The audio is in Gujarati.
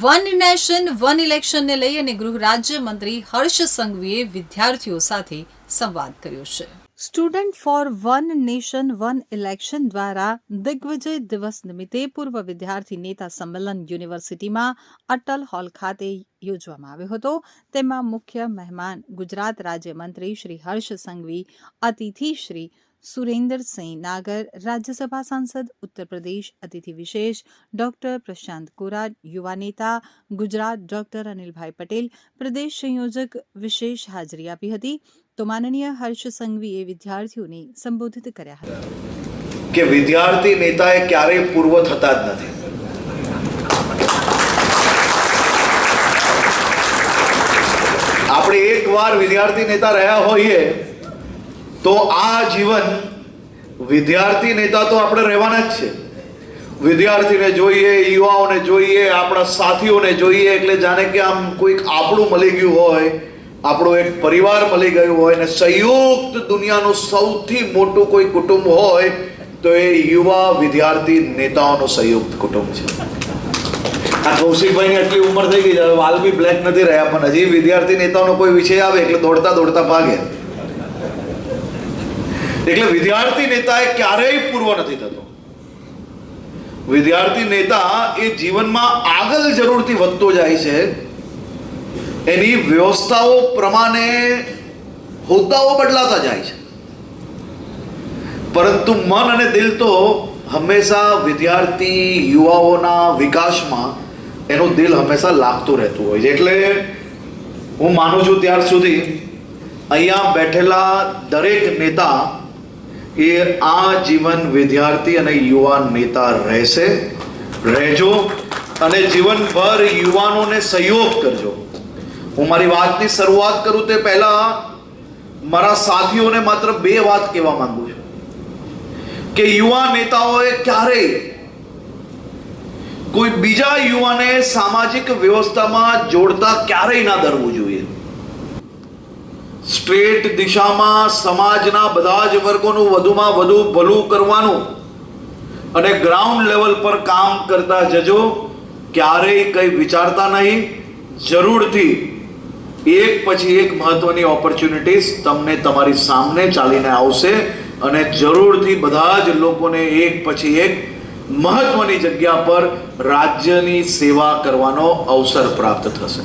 વન નેશન, વન ઇલેક્શનને લઈ અને ગૃહ રાજ્ય મંત્રી હર્ષ સંઘવીએ વિદ્યાર્થીઓ સાથે સંવાદ કર્યો છે. Student for one nation, one election દ્વારા દિગ્વિજય દિવસ નિમિત્તે પૂર્વ વિદ્યાર્થી નેતા સંમેલન યુનિવર્સિટીમાં અટલ હોલ ખાતે યોજવામાં આવ્યો હતો. તેમાં મુખ્ય મહેમાન ગુજરાત રાજ્યમંત્રી શ્રી હર્ષ સંઘવી, અતિથિ શ્રી સુરેન્દ્રસિંહ નાગર રાજ્યસભા સાંસદ ઉત્તર પ્રદેશ અતિથિ વિશેષ ડોક્ટર પ્રશાંત કોરા યુવા નેતા ગુજરાત ડોક્ટર અનિલભાઈ પટેલ પ્રદેશ સંયોજક વિશેષ હાજરી આપી હતી તો માનનીય હર્ષ સંઘવીએ વિદ્યાર્થીઓને સંબોધિત કર્યા હતા કે વિદ્યાર્થી નેતાએ ક્યારેય પૂર્વ થતા જ નથી આપણે એકવાર વિદ્યાર્થી નેતા રહ્યા હોઈએ તો આ જીવન વિદ્યાર્થી નેતા તો આપણે રહેવાના જ છે. વિદ્યાર્થીને જોઈએ, યુવાઓને જોઈએ, આપણા સાથીઓને જોઈએ, એટલે જાણે કે આમ કોઈક આપણું મળી ગયું હોય, આપણો એક પરિવાર મળી ગયું હોય ને સંયુક્ત દુનિયાનું સૌથી મોટું કોઈ કુટુંબ હોય, તો એ યુવા વિદ્યાર્થી નેતાઓનું સંયુક્ત કુટુંબ છે. આ કૌશિકભાઈની આટલી ઉંમર થઈ ગઈ છે વાલ બી બ્લેક નથી રહ્યા, પણ હજી વિદ્યાર્થી નેતાઓનો કોઈ વિષય આવે એટલે દોડતા દોડતા ભાગે. એટલે વિદ્યાર્થી નેતા એ ક્યારેય પૂર્વ નથી થતો. વિદ્યાર્થી નેતા એ જીવનમાં આગળ જરૂરથી વધતો જાય છે. એની વ્યવસ્થાઓ પ્રમાણે હોદ્દાઓ બદલાતા જાય છે. પરંતુ મન અને દિલ તો હંમેશા વિદ્યાર્થી યુવાઓના વિકાસમાં એનું દિલ હંમેશા લાગતું રહેતું હોય છે. એટલે હું માનું છું ત્યાર સુધી અહીંયા બેઠેલા દરેક નેતા એ આ જીવન વિદ્યાર્થી અને યુવાન નેતા રહેશે. રહેજો અને જીવનભર યુવાનોને સહયોગ કરજો. હું મારી વાતની શરૂઆત કરું તે પહેલા મારા સાથીઓને માત્ર બે વાત કહેવા માંગુ છું. કે યુવા નેતાઓએ ક્યારેય કોઈ બીજા યુવાને સામાજિક વ્યવસ્થામાં જોડતા ક્યારેય ના ધરવું જોઈએ. સ્ટ્રેટ દિશામાં સમાજના બધા જ વર્ગોનું વધુમાં વધુ ભલું કરવાનું અને ગ્રાઉન્ડ લેવલ પર કામ કરતા જજો, ક્યારેય કંઈ વિચારતા નહીં. જરૂરથી એક પછી એક મહત્વની ઓપોર્ચ્યુનિટીઝ તમને તમારી સામે ચાલીને આવશે અને જરૂરથી બધા જ લોકોને એક પછી એક મહત્વની જગ્યા પર રાજ્યની સેવા કરવાનો અવસર પ્રાપ્ત થશે.